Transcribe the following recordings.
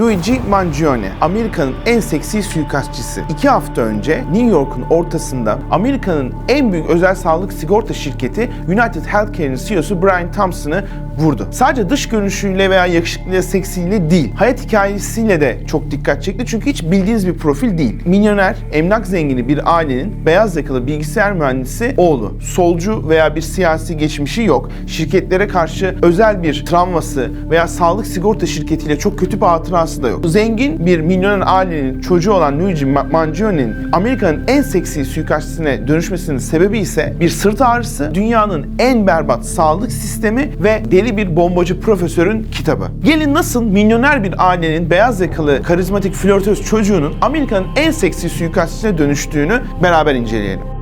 Luigi Mangione, Amerika'nın en seksi suikastçısı. İki hafta önce New York'un ortasında Amerika'nın en büyük özel sağlık sigorta şirketi United Healthcare'in CEO'su Brian Thompson'ı vurdu. Sadece dış görünüşüyle veya yakışıklıyla, seksiyle değil, hayat hikayesiyle de çok dikkat çekti çünkü hiç bildiğiniz bir profil değil. Milyoner, emlak zengini bir ailenin beyaz yakalı bilgisayar mühendisi oğlu. Solcu veya bir siyasi geçmişi yok. Şirketlere karşı özel bir travması veya sağlık sigorta şirketiyle çok kötü bir hatırası da yok. Zengin bir milyoner ailenin çocuğu olan Luigi Ma- Mangione'nin Amerika'nın en seksi suikastçisine dönüşmesinin sebebi ise bir sırt ağrısı, dünyanın en berbat sağlık sistemi ve deli bir bombacı profesörün kitabı. Gelin nasıl milyoner bir ailenin beyaz yakalı karizmatik flörtöz çocuğunun Amerika'nın en seksi suikastçisine dönüştüğünü beraber inceleyelim.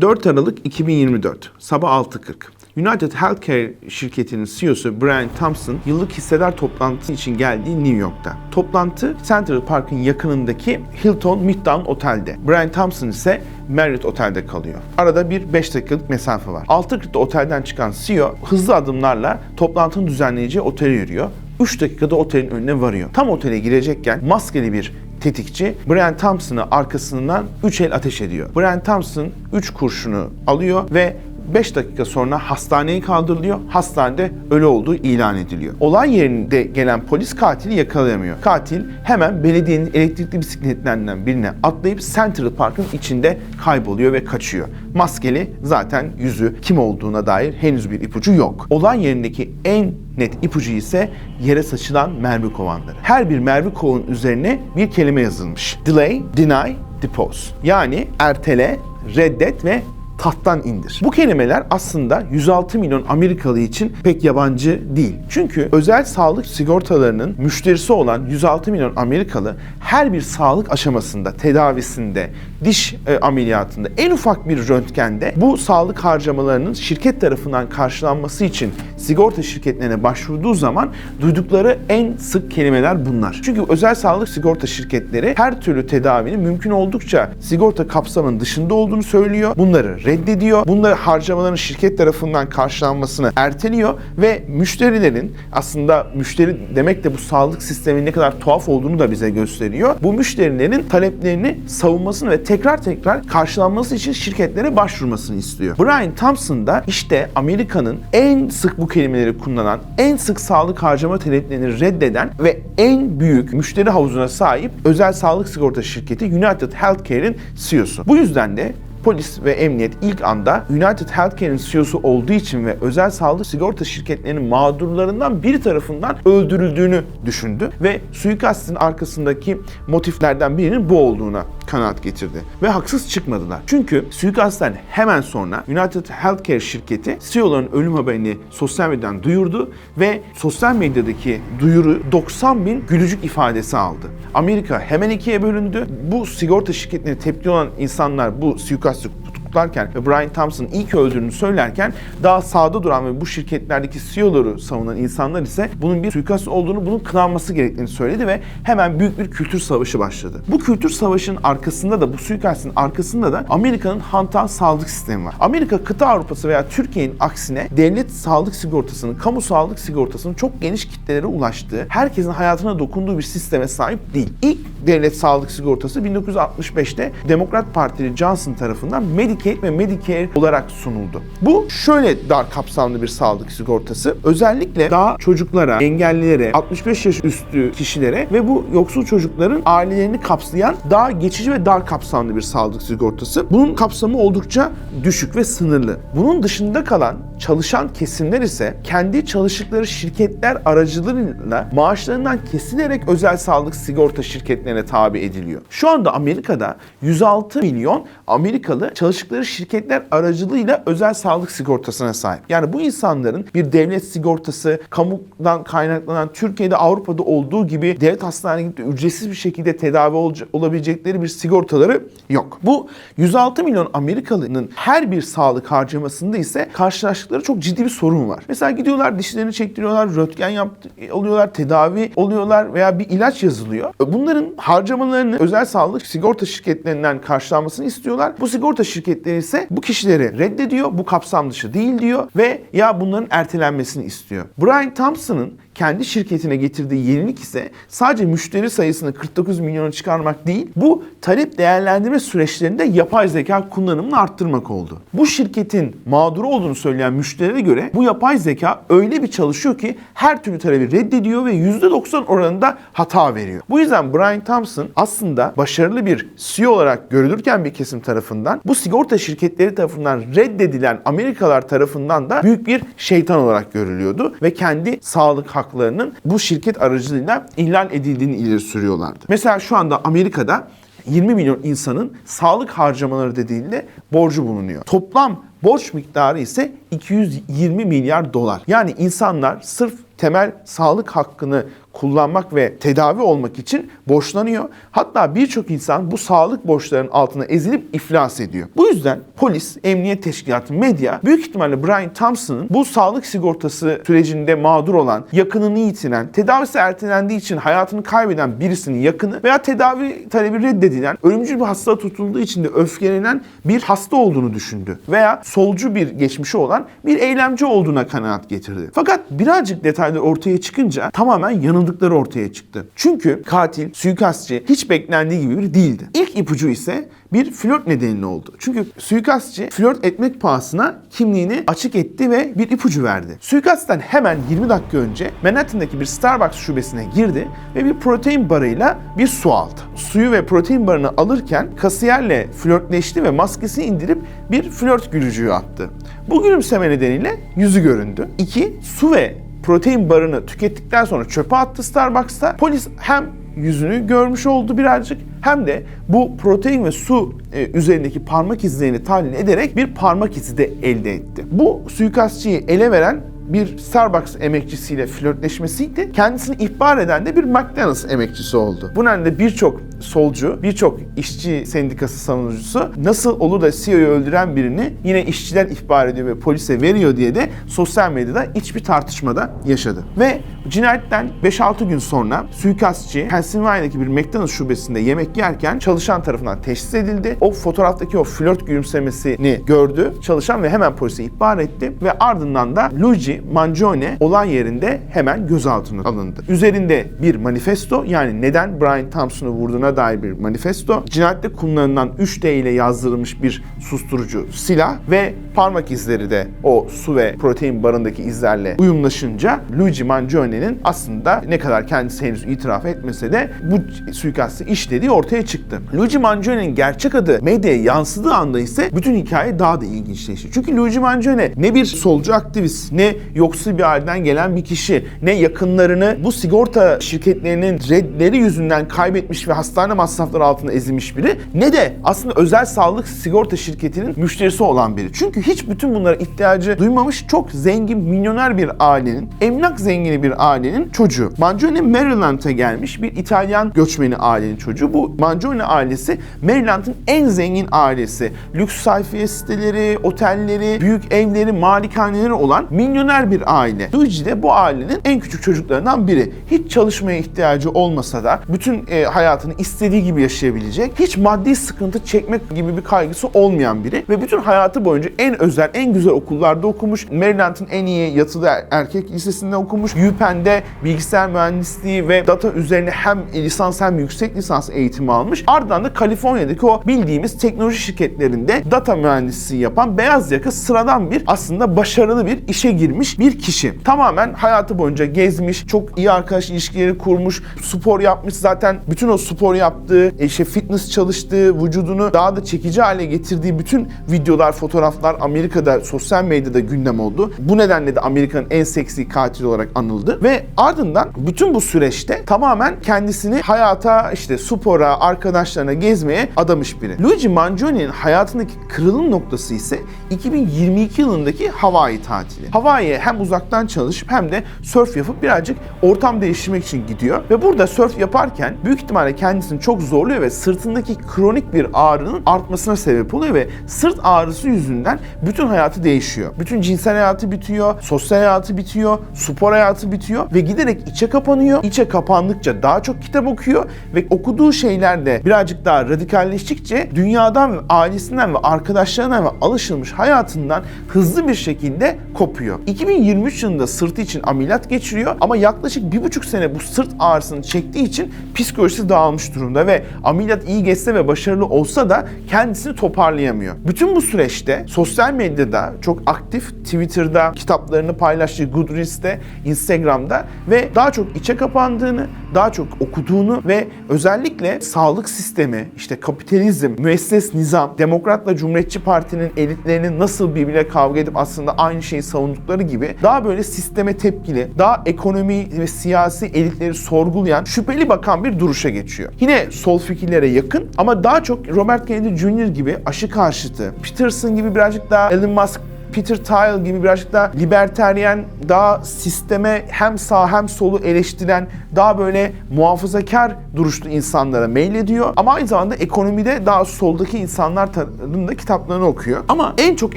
...4 Aralık 2024, sabah 6.40. United Healthcare şirketinin CEO'su Brian Thompson yıllık hissedar toplantısı için geldiği New York'ta. Toplantı Central Park'ın yakınındaki Hilton Midtown Otel'de. Brian Thompson ise Marriott Otel'de kalıyor. Arada bir 5 dakikalık mesafe var. 6.40'da otelden çıkan CEO hızlı adımlarla toplantının düzenleyeceği otele yürüyor. 3 dakikada otelin önüne varıyor. Tam otele girecekken maskeli bir tetikçi Brian Thompson'ı arkasından 3 el ateş ediyor. Brian Thompson 3 kurşunu alıyor ve 5 dakika sonra hastaneye kaldırılıyor. Hastanede ölü olduğu ilan ediliyor. Olay yerinde gelen polis katili yakalayamıyor. Katil hemen belediyenin elektrikli bisikletlerinden birine atlayıp Central Park'ın içinde kayboluyor ve kaçıyor. Maskeli zaten yüzü kim olduğuna dair henüz bir ipucu yok. Olay yerindeki en net ipucu ise yere saçılan mermi kovanları. Her bir mermi kovanın üzerine bir kelime yazılmış. Delay, deny, depose. Yani ertele, reddet ve tahttan indir. Bu kelimeler aslında 106 milyon Amerikalı için pek yabancı değil. Çünkü özel sağlık sigortalarının müşterisi olan 106 milyon Amerikalı her bir sağlık aşamasında, tedavisinde, diş e, ameliyatında, en ufak bir röntgende bu sağlık harcamalarının şirket tarafından karşılanması için sigorta şirketlerine başvurduğu zaman duydukları en sık kelimeler bunlar. Çünkü özel sağlık sigorta şirketleri her türlü tedavinin mümkün oldukça sigorta kapsamının dışında olduğunu söylüyor. Bunları reddediyor. Bunları harcamaların şirket tarafından karşılanmasını erteliyor ve müşterilerin aslında müşteri demek de bu sağlık sisteminin ne kadar tuhaf olduğunu da bize gösteriyor. Bu müşterilerin taleplerini savunmasını ve tekrar tekrar karşılanması için şirketlere başvurmasını istiyor. Brian Thompson da işte Amerika'nın en sık bu kelimeleri kullanan, en sık sağlık harcama taleplerini reddeden ve en büyük müşteri havuzuna sahip özel sağlık sigorta şirketi United Healthcare'in CEO'su. Bu yüzden de Polis ve emniyet ilk anda United Healthcare'in CEO'su olduğu için ve özel sağlık sigorta şirketlerinin mağdurlarından biri tarafından öldürüldüğünü düşündü ve suikastin arkasındaki motiflerden birinin bu olduğuna kanaat getirdi. Ve haksız çıkmadılar. Çünkü suikastten hemen sonra United Healthcare şirketi CEO'ların ölüm haberini sosyal medyadan duyurdu ve sosyal medyadaki duyuru 90 bin gülücük ifadesi aldı. Amerika hemen ikiye bölündü. Bu sigorta şirketine tepki olan insanlar bu suikastı tutuklarken ve Brian Thompson ilk öldüğünü söylerken daha sağda duran ve bu şirketlerdeki CEO'ları savunan insanlar ise bunun bir suikast olduğunu, bunun kınanması gerektiğini söyledi ve hemen büyük bir kültür savaşı başladı. Bu kültür savaşının arkasında da bu suikastin arkasında da Amerika'nın hantal sağlık sistemi var. Amerika kıta Avrupası veya Türkiye'nin aksine devlet sağlık sigortasının, kamu sağlık sigortasının çok geniş kitlelere ulaştığı, herkesin hayatına dokunduğu bir sisteme sahip değil. İlk devlet sağlık sigortası 1965'te Demokrat Partili Johnson tarafından Medicaid ve Medicare olarak sunuldu. Bu şöyle dar kapsamlı bir sağlık sigortası. Özellikle daha çocuklara, engellilere, 65 yaş üstü kişilere ve bu yoksul çocukların ailelerini kapsayan daha geçici ve dar kapsamlı bir sağlık sigortası. Bunun kapsamı oldukça düşük ve sınırlı. Bunun dışında kalan çalışan kesimler ise kendi çalıştıkları şirketler aracılığıyla maaşlarından kesilerek özel sağlık sigorta şirketlerine tabi ediliyor. Şu anda Amerika'da 106 milyon Amerikalı çalıştıkları çalıştıkları şirketler aracılığıyla özel sağlık sigortasına sahip. Yani bu insanların bir devlet sigortası, kamudan kaynaklanan Türkiye'de Avrupa'da olduğu gibi devlet hastaneye gidip ücretsiz bir şekilde tedavi olabilecekleri bir sigortaları yok. Bu 106 milyon Amerikalı'nın her bir sağlık harcamasında ise karşılaştıkları çok ciddi bir sorun var. Mesela gidiyorlar dişlerini çektiriyorlar, röntgen yaptı, oluyorlar, tedavi oluyorlar veya bir ilaç yazılıyor. Bunların harcamalarını özel sağlık sigorta şirketlerinden karşılanmasını istiyorlar. Bu sigorta şirketleri bu kişileri reddediyor, bu kapsam dışı değil diyor ve ya bunların ertelenmesini istiyor. Brian Thompson'ın kendi şirketine getirdiği yenilik ise sadece müşteri sayısını 49 milyona çıkarmak değil, bu talep değerlendirme süreçlerinde yapay zeka kullanımını arttırmak oldu. Bu şirketin mağduru olduğunu söyleyen müşterilere göre bu yapay zeka öyle bir çalışıyor ki her türlü talebi reddediyor ve %90 oranında hata veriyor. Bu yüzden Brian Thompson aslında başarılı bir CEO olarak görülürken bir kesim tarafından bu sigorta şirketleri tarafından reddedilen Amerikalılar tarafından da büyük bir şeytan olarak görülüyordu ve kendi sağlık haklarının bu şirket aracılığıyla ihlal edildiğini ileri sürüyorlardı. Mesela şu anda Amerika'da 20 milyon insanın sağlık harcamaları dediğinde borcu bulunuyor. Toplam borç miktarı ise 220 milyar dolar. Yani insanlar sırf temel sağlık hakkını kullanmak ve tedavi olmak için borçlanıyor. Hatta birçok insan bu sağlık borçlarının altına ezilip iflas ediyor. Bu yüzden polis, emniyet teşkilatı, medya büyük ihtimalle Brian Thompson'ın bu sağlık sigortası sürecinde mağdur olan, yakınını yitiren, tedavisi ertelendiği için hayatını kaybeden birisinin yakını veya tedavi talebi reddedilen, ölümcül bir hastalığa tutulduğu için de öfkelenen bir hasta olduğunu düşündü. Veya solcu bir geçmişi olan bir eylemci olduğuna kanaat getirdi. Fakat birazcık detaylar ortaya çıkınca tamamen yanıldıkları ortaya çıktı. Çünkü katil, suikastçı hiç beklendiği gibi biri değildi. İlk ipucu ise bir flört nedeniyle oldu. Çünkü suikastçı flört etmek pahasına kimliğini açık etti ve bir ipucu verdi. Suikastten hemen 20 dakika önce Manhattan'daki bir Starbucks şubesine girdi ve bir protein barıyla bir su aldı. Suyu ve protein barını alırken kasiyerle flörtleşti ve maskesini indirip bir flört gülücüğü attı. Bu gülümseme nedeniyle yüzü göründü. İki, su ve protein barını tükettikten sonra çöpe attı Starbucks'ta. Polis hem yüzünü görmüş oldu birazcık hem de bu protein ve su e, üzerindeki parmak izlerini tahlil ederek bir parmak izi de elde etti. Bu suikastçıyı ele veren bir Starbucks emekçisiyle flörtleşmesiydi. Kendisini ihbar eden de bir McDonald's emekçisi oldu. Bu nedenle birçok solcu, birçok işçi sendikası savunucusu nasıl olur da CEO'yu öldüren birini yine işçiler ihbar ediyor ve polise veriyor diye de sosyal medyada iç bir tartışmada yaşadı. Ve cinayetten 5-6 gün sonra suikastçı Pennsylvania'daki bir McDonald's şubesinde yemek yerken çalışan tarafından teşhis edildi. O fotoğraftaki o flört gülümsemesini gördü çalışan ve hemen polise ihbar etti ve ardından da Luigi Mangione olay yerinde hemen gözaltına alındı. Üzerinde bir manifesto yani neden Brian Thompson'u vurduğuna dair bir manifesto, cinayette kullanılan 3D ile yazdırılmış bir susturucu silah ve parmak izleri de o su ve protein barındaki izlerle uyumlaşınca Luigi Mangione'nin aslında ne kadar kendisi henüz itiraf etmese de bu suikastı işlediği ortaya çıktı. Luigi Mangione'nin gerçek adı medyaya yansıdığı anda ise bütün hikaye daha da ilginçleşti. Çünkü Luigi Mangione ne bir solcu aktivist, ne yoksul bir aileden gelen bir kişi, ne yakınlarını bu sigorta şirketlerinin redleri yüzünden kaybetmiş ve hastane masrafları altında ezilmiş biri, ne de aslında özel sağlık sigorta şirketinin müşterisi olan biri. Çünkü hiç bütün bunlara ihtiyacı duymamış çok zengin, milyoner bir ailenin, emlak zengini bir ailenin çocuğu. Mangione Maryland'a gelmiş bir İtalyan göçmeni ailenin çocuğu. Bu Mangione ailesi Maryland'ın en zengin ailesi. Lüks sayfiye siteleri, otelleri, büyük evleri, malikaneleri olan milyoner bir aile. Luigi de bu ailenin en küçük çocuklarından biri. Hiç çalışmaya ihtiyacı olmasa da bütün e, hayatını istediği gibi yaşayabilecek, hiç maddi sıkıntı çekmek gibi bir kaygısı olmayan biri ve bütün hayatı boyunca en özel, en güzel okullarda okumuş. Maryland'ın en iyi yatılı er- erkek lisesinde okumuş. UPenn'de bilgisayar mühendisliği ve data üzerine hem lisans hem yüksek lisans eğitimi almış. Ardından da Kaliforniya'daki o bildiğimiz teknoloji şirketlerinde data mühendisliği yapan beyaz yaka sıradan bir aslında başarılı bir işe girmiş bir kişi. Tamamen hayatı boyunca gezmiş, çok iyi arkadaş ilişkileri kurmuş, spor yapmış zaten bütün o spor yaptığı, işte fitness çalıştığı, vücudunu daha da çekici hale getirdiği bütün videolar, fotoğraflar Amerika'da sosyal medyada gündem oldu. Bu nedenle de Amerika'nın en seksi katili olarak anıldı ve ardından bütün bu süreçte tamamen kendisini hayata, işte spora, arkadaşlarına gezmeye adamış biri. Luigi Mangioni'nin hayatındaki kırılım noktası ise 2022 yılındaki Hawaii tatili. Hawaii'ye hem uzaktan çalışıp hem de surf yapıp birazcık ortam değiştirmek için gidiyor ve burada surf yaparken büyük ihtimalle kendisini çok zorluyor ve sırtındaki kronik bir ağrının artmasına sebep oluyor ve sırt ağrısı yüzünden bütün hayatı değişiyor. Bütün cinsel hayatı bitiyor, sosyal hayatı bitiyor, spor hayatı bitiyor ve giderek içe kapanıyor. İçe kapandıkça daha çok kitap okuyor ve okuduğu şeyler de birazcık daha radikalleştikçe dünyadan ve ailesinden ve arkadaşlarından ve alışılmış hayatından hızlı bir şekilde kopuyor. 2023 yılında sırtı için ameliyat geçiriyor ama yaklaşık bir buçuk sene bu sırt ağrısını çektiği için psikolojisi dağılmış durumda ve ameliyat iyi geçse ve başarılı olsa da kendisini toparlayamıyor. Bütün bu süreçte sosyal medyada çok aktif Twitter'da kitaplarını paylaştığı Goodreads'te, Instagram'da ve daha çok içe kapandığını, daha çok okuduğunu ve özellikle sağlık sistemi, işte kapitalizm, müesses nizam, Demokratla Cumhuriyetçi Parti'nin elitlerinin nasıl birbirine kavga edip aslında aynı şeyi savundukları gibi daha böyle sisteme tepkili, daha ekonomi ve siyasi elitleri sorgulayan, şüpheli bakan bir duruşa geçiyor. Yine sol fikirlere yakın ama daha çok Robert Kennedy Jr. gibi aşı karşıtı, Peterson gibi birazcık daha Elon Musk Peter Thiel gibi birazcık daha liberteryen, daha sisteme hem sağ hem solu eleştiren, daha böyle muhafazakar duruşlu insanlara meylediyor. Ama aynı zamanda ekonomide daha soldaki insanların da kitaplarını okuyor. Ama en çok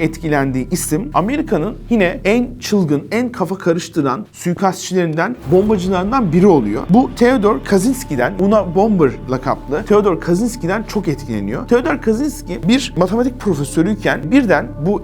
etkilendiği isim Amerika'nın yine en çılgın, en kafa karıştıran suikastçilerinden, bombacılarından biri oluyor. Bu Theodor Kaczynski'den, Una Bomber lakaplı Theodor Kaczynski'den çok etkileniyor. Theodor Kaczynski bir matematik profesörüyken birden bu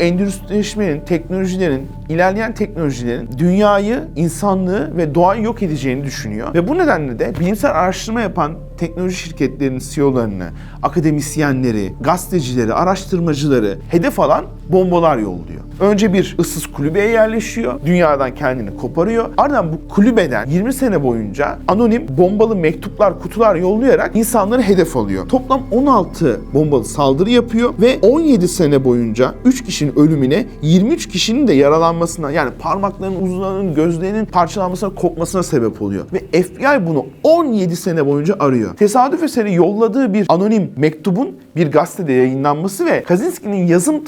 endüstrileşmenin, teknolojilerin, ilerleyen teknolojilerin dünyayı, insanlığı ve doğayı yok edeceğini düşünüyor. Ve bu nedenle de bilimsel araştırma yapan teknoloji şirketlerinin CEO'larını, akademisyenleri, gazetecileri, araştırmacıları hedef alan bombalar yolluyor. Önce bir ıssız kulübeye yerleşiyor, dünyadan kendini koparıyor. Ardından bu kulübeden 20 sene boyunca anonim bombalı mektuplar, kutular yollayarak insanları hedef alıyor. Toplam 16 bombalı saldırı yapıyor ve 17 sene boyunca 3 kişinin ölümüne, 23 kişinin de yaralanmasına yani parmaklarının, uzunlarının, gözlerinin parçalanmasına, kopmasına sebep oluyor. Ve FBI bunu 17 sene boyunca arıyor. Tesadüf eseri yolladığı bir anonim mektubun bir gazetede yayınlanması ve Kaczynski'nin yazım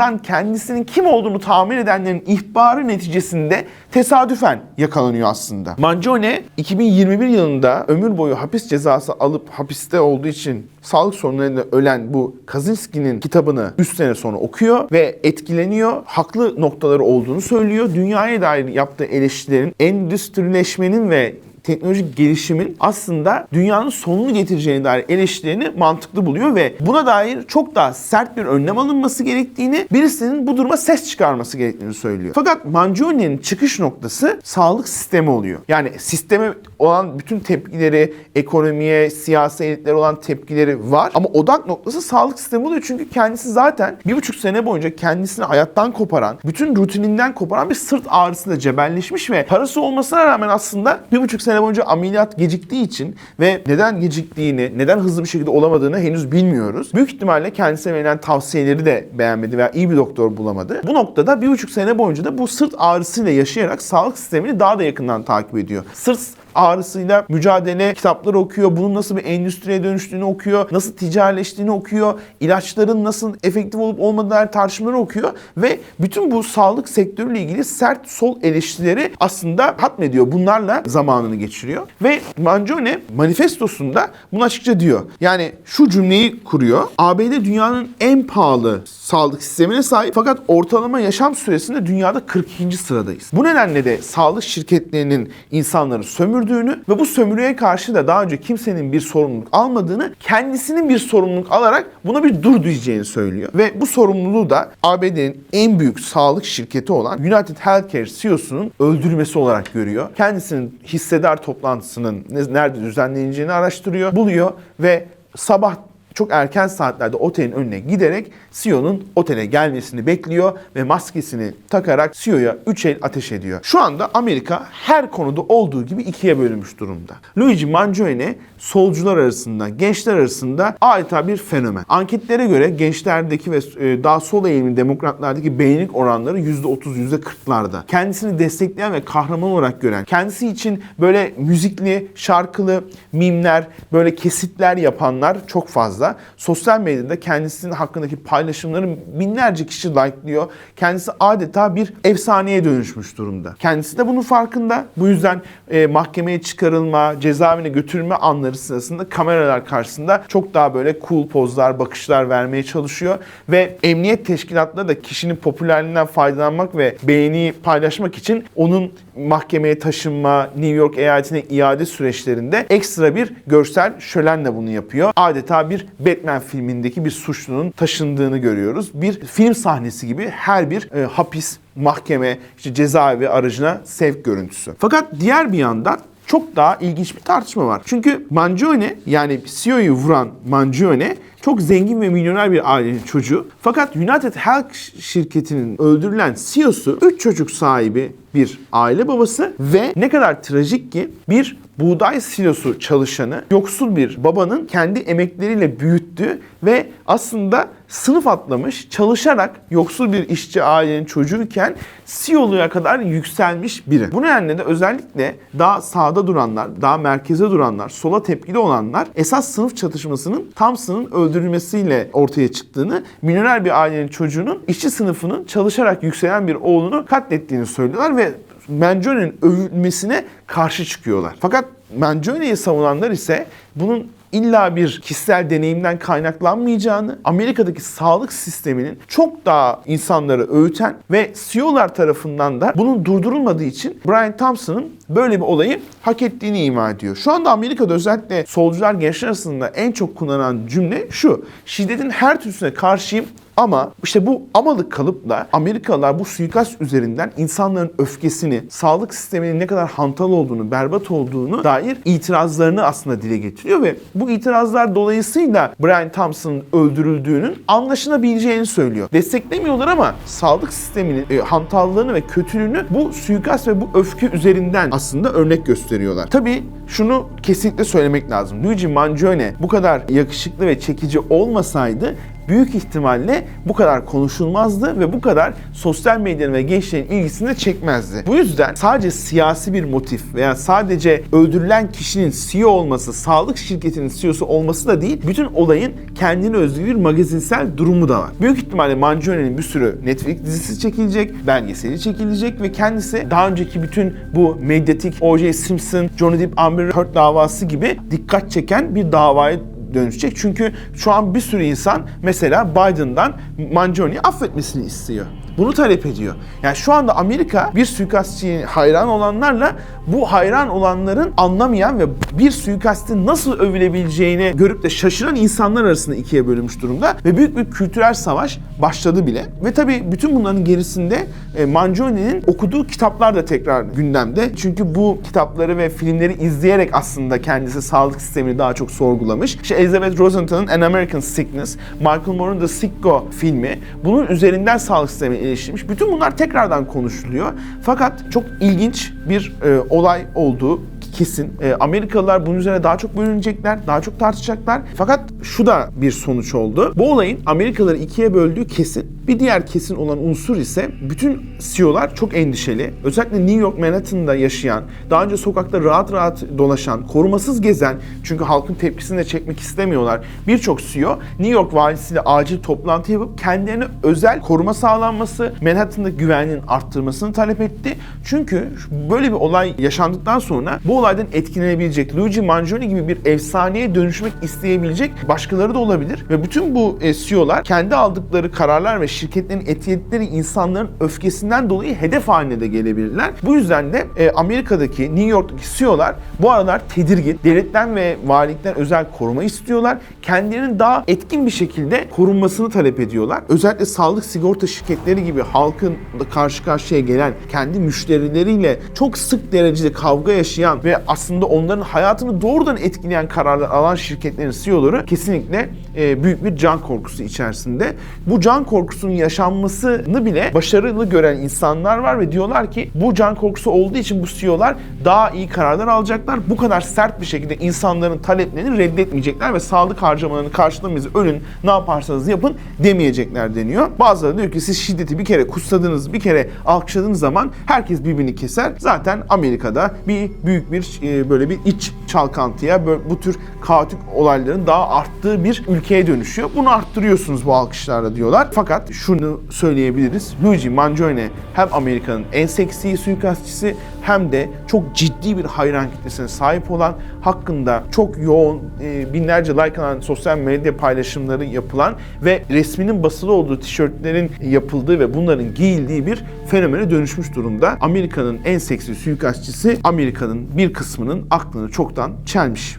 tarzından kendisinin kim olduğunu tahmin edenlerin ihbarı neticesinde tesadüfen yakalanıyor aslında. Mangione 2021 yılında ömür boyu hapis cezası alıp hapiste olduğu için sağlık sorunlarıyla ölen bu Kaczynski'nin kitabını 3 sene sonra okuyor ve etkileniyor. Haklı noktaları olduğunu söylüyor. Dünyaya dair yaptığı eleştirilerin endüstrileşmenin ve teknolojik gelişimin aslında dünyanın sonunu getireceğine dair eleştirilerini mantıklı buluyor ve buna dair çok daha sert bir önlem alınması gerektiğini, birisinin bu duruma ses çıkarması gerektiğini söylüyor. Fakat Mangioni'nin çıkış noktası sağlık sistemi oluyor. Yani sisteme olan bütün tepkileri, ekonomiye, siyasi elitlere olan tepkileri var ama odak noktası sağlık sistemi oluyor çünkü kendisi zaten bir buçuk sene boyunca kendisini hayattan koparan, bütün rutininden koparan bir sırt ağrısıyla cebelleşmiş ve parası olmasına rağmen aslında bir buçuk sene boyunca ameliyat geciktiği için ve neden geciktiğini, neden hızlı bir şekilde olamadığını henüz bilmiyoruz. Büyük ihtimalle kendisine verilen tavsiyeleri de beğenmedi veya iyi bir doktor bulamadı. Bu noktada bir buçuk sene boyunca da bu sırt ağrısıyla yaşayarak sağlık sistemini daha da yakından takip ediyor. Sırt ağrısıyla mücadele kitapları okuyor. Bunun nasıl bir endüstriye dönüştüğünü okuyor. Nasıl ticaretleştiğini okuyor. ilaçların nasıl efektif olup olmadığı tartışmaları okuyor. Ve bütün bu sağlık sektörüyle ilgili sert sol eleştirileri aslında hatmediyor. Bunlarla zamanını geçiriyor. Ve Mangione manifestosunda bunu açıkça diyor. Yani şu cümleyi kuruyor. ABD dünyanın en pahalı sağlık sistemine sahip fakat ortalama yaşam süresinde dünyada 42. sıradayız. Bu nedenle de sağlık şirketlerinin insanları sömürdüğünü ve bu sömürüye karşı da daha önce kimsenin bir sorumluluk almadığını, kendisinin bir sorumluluk alarak buna bir dur diyeceğini söylüyor. Ve bu sorumluluğu da ABD'nin en büyük sağlık şirketi olan United Healthcare CEO'sunun öldürülmesi olarak görüyor. Kendisinin hissedar toplantısının nerede düzenleneceğini araştırıyor, buluyor ve sabah çok erken saatlerde otelin önüne giderek CEO'nun otele gelmesini bekliyor ve maskesini takarak CEO'ya 3 el ateş ediyor. Şu anda Amerika her konuda olduğu gibi ikiye bölünmüş durumda. Luigi Mangione solcular arasında, gençler arasında adeta bir fenomen. Anketlere göre gençlerdeki ve e, daha sol eğilimli demokratlardaki beğenilik oranları %30, %40'larda. Kendisini destekleyen ve kahraman olarak gören, kendisi için böyle müzikli, şarkılı mimler, böyle kesitler yapanlar çok fazla. Sosyal medyada kendisinin hakkındaki paylaşımları binlerce kişi like'lıyor. Kendisi adeta bir efsaneye dönüşmüş durumda. Kendisi de bunun farkında. Bu yüzden e, mahkemeye çıkarılma, cezaevine götürülme anları sırasında kameralar karşısında çok daha böyle cool pozlar, bakışlar vermeye çalışıyor ve emniyet teşkilatları da kişinin popülerliğinden faydalanmak ve beğeniyi paylaşmak için onun mahkemeye taşınma, New York eyaletine iade süreçlerinde ekstra bir görsel şölenle bunu yapıyor. Adeta bir Batman filmindeki bir suçlunun taşındığını görüyoruz. Bir film sahnesi gibi her bir e, hapis, mahkeme, işte cezaevi aracına sevk görüntüsü. Fakat diğer bir yandan çok daha ilginç bir tartışma var. Çünkü Mangione yani CEO'yu vuran Mangione çok zengin ve milyoner bir ailenin çocuğu. Fakat United Health şirketinin öldürülen CEO'su 3 çocuk sahibi bir aile babası ve ne kadar trajik ki bir buğday silosu çalışanı yoksul bir babanın kendi emekleriyle büyüttüğü ve aslında sınıf atlamış, çalışarak yoksul bir işçi ailenin çocuğuyken CEO'luğa kadar yükselmiş biri. Bu nedenle de özellikle daha sağda duranlar, daha merkeze duranlar, sola tepkili olanlar esas sınıf çatışmasının Thompson'ın öldürülmesiyle ortaya çıktığını, milyoner bir ailenin çocuğunun işçi sınıfının çalışarak yükselen bir oğlunu katlettiğini söylüyorlar ve Mangione'nin övülmesine karşı çıkıyorlar. Fakat Mangione'yi savunanlar ise bunun illa bir kişisel deneyimden kaynaklanmayacağını, Amerika'daki sağlık sisteminin çok daha insanları öğüten ve CEO'lar tarafından da bunun durdurulmadığı için Brian Thompson'ın böyle bir olayı hak ettiğini ima ediyor. Şu anda Amerika'da özellikle solcular gençler arasında en çok kullanılan cümle şu. Şiddetin her türlüsüne karşıyım ama işte bu amalık kalıpla Amerikalılar bu suikast üzerinden insanların öfkesini, sağlık sisteminin ne kadar hantal olduğunu, berbat olduğunu dair itirazlarını aslında dile getiriyor ve bu itirazlar dolayısıyla Brian Thompson'ın öldürüldüğünün anlaşılabileceğini söylüyor. Desteklemiyorlar ama sağlık sisteminin e, hantallığını ve kötülüğünü bu suikast ve bu öfke üzerinden aslında örnek gösteriyorlar. Tabii şunu kesinlikle söylemek lazım. Luigi Mangione bu kadar yakışıklı ve çekici olmasaydı büyük ihtimalle bu kadar konuşulmazdı ve bu kadar sosyal medyanın ve gençlerin ilgisini de çekmezdi. Bu yüzden sadece siyasi bir motif veya sadece öldürülen kişinin CEO olması, sağlık şirketinin CEO'su olması da değil, bütün olayın kendine özgü bir magazinsel durumu da var. Büyük ihtimalle Mangione'nin bir sürü Netflix dizisi çekilecek, belgeseli çekilecek ve kendisi daha önceki bütün bu medyatik O.J. Simpson, Johnny Depp, Amber Heard davası gibi dikkat çeken bir davaya dönüşecek. Çünkü şu an bir sürü insan mesela Biden'dan Mangione affetmesini istiyor. Bunu talep ediyor. Yani şu anda Amerika bir suikastçıya hayran olanlarla bu hayran olanların anlamayan ve bir suikastin nasıl övülebileceğini görüp de şaşıran insanlar arasında ikiye bölünmüş durumda ve büyük bir kültürel savaş başladı bile. Ve tabii bütün bunların gerisinde e, Mangione'nin okuduğu kitaplar da tekrar gündemde. Çünkü bu kitapları ve filmleri izleyerek aslında kendisi sağlık sistemini daha çok sorgulamış. İşte Elizabeth Rosenthal'ın An American Sickness, Michael Moore'un The Sicko filmi bunun üzerinden sağlık sistemini eleştirmiş. Bütün bunlar tekrardan konuşuluyor. Fakat çok ilginç bir e, olay olduğu kesin. E, Amerikalılar bunun üzerine daha çok bölünecekler, daha çok tartışacaklar. Fakat şu da bir sonuç oldu. Bu olayın Amerikalıları ikiye böldüğü kesin. Bir diğer kesin olan unsur ise bütün CEO'lar çok endişeli. Özellikle New York Manhattan'da yaşayan, daha önce sokakta rahat rahat dolaşan, korumasız gezen, çünkü halkın tepkisini de çekmek istemiyorlar. Birçok CEO New York valisiyle acil toplantı yapıp kendilerine özel koruma sağlanması, Manhattan'da güvenliğin arttırmasını talep etti. Çünkü böyle bir olay yaşandıktan sonra bu olaydan etkilenebilecek Luigi Mangione gibi bir efsaneye dönüşmek isteyebilecek başkaları da olabilir. Ve bütün bu e, CEO'lar kendi aldıkları kararlar ve şirketlerin etiketleri insanların öfkesinden dolayı hedef haline de gelebilirler. Bu yüzden de e, Amerika'daki, New York'taki CEO'lar bu aralar tedirgin. Devletten ve valilikten özel koruma istiyorlar. Kendilerinin daha etkin bir şekilde korunmasını talep ediyorlar. Özellikle sağlık sigorta şirketleri gibi halkın karşı karşıya gelen kendi müşterileriyle çok sık derecede kavga yaşayan ve ve aslında onların hayatını doğrudan etkileyen kararlar alan şirketlerin CEO'ları kesinlikle e, büyük bir can korkusu içerisinde. Bu can korkusunun yaşanmasını bile başarılı gören insanlar var ve diyorlar ki bu can korkusu olduğu için bu CEO'lar daha iyi kararlar alacaklar. Bu kadar sert bir şekilde insanların taleplerini reddetmeyecekler ve sağlık harcamalarını karşılamayız. Ölün ne yaparsanız yapın demeyecekler deniyor. Bazıları diyor ki siz şiddeti bir kere kutsadınız, bir kere alkışladığınız zaman herkes birbirini keser. Zaten Amerika'da bir büyük bir e, böyle bir iç çalkantıya böyle bu tür kaotik olayların daha arttığı bir ülkeye dönüşüyor. Bunu arttırıyorsunuz bu alkışlarla diyorlar. Fakat şunu söyleyebiliriz. Luigi Mangione hem Amerika'nın en seksi suikastçısı hem de çok ciddi bir hayran kitlesine sahip olan hakkında çok yoğun e, binlerce like alan sosyal medya paylaşımları yapılan ve resminin basılı olduğu tişörtlerin yapıldığı ve bunların giyildiği bir fenomene dönüşmüş durumda. Amerika'nın en seksi suikastçısı Amerika'nın bir kısmının aklını çoktan çelmiş.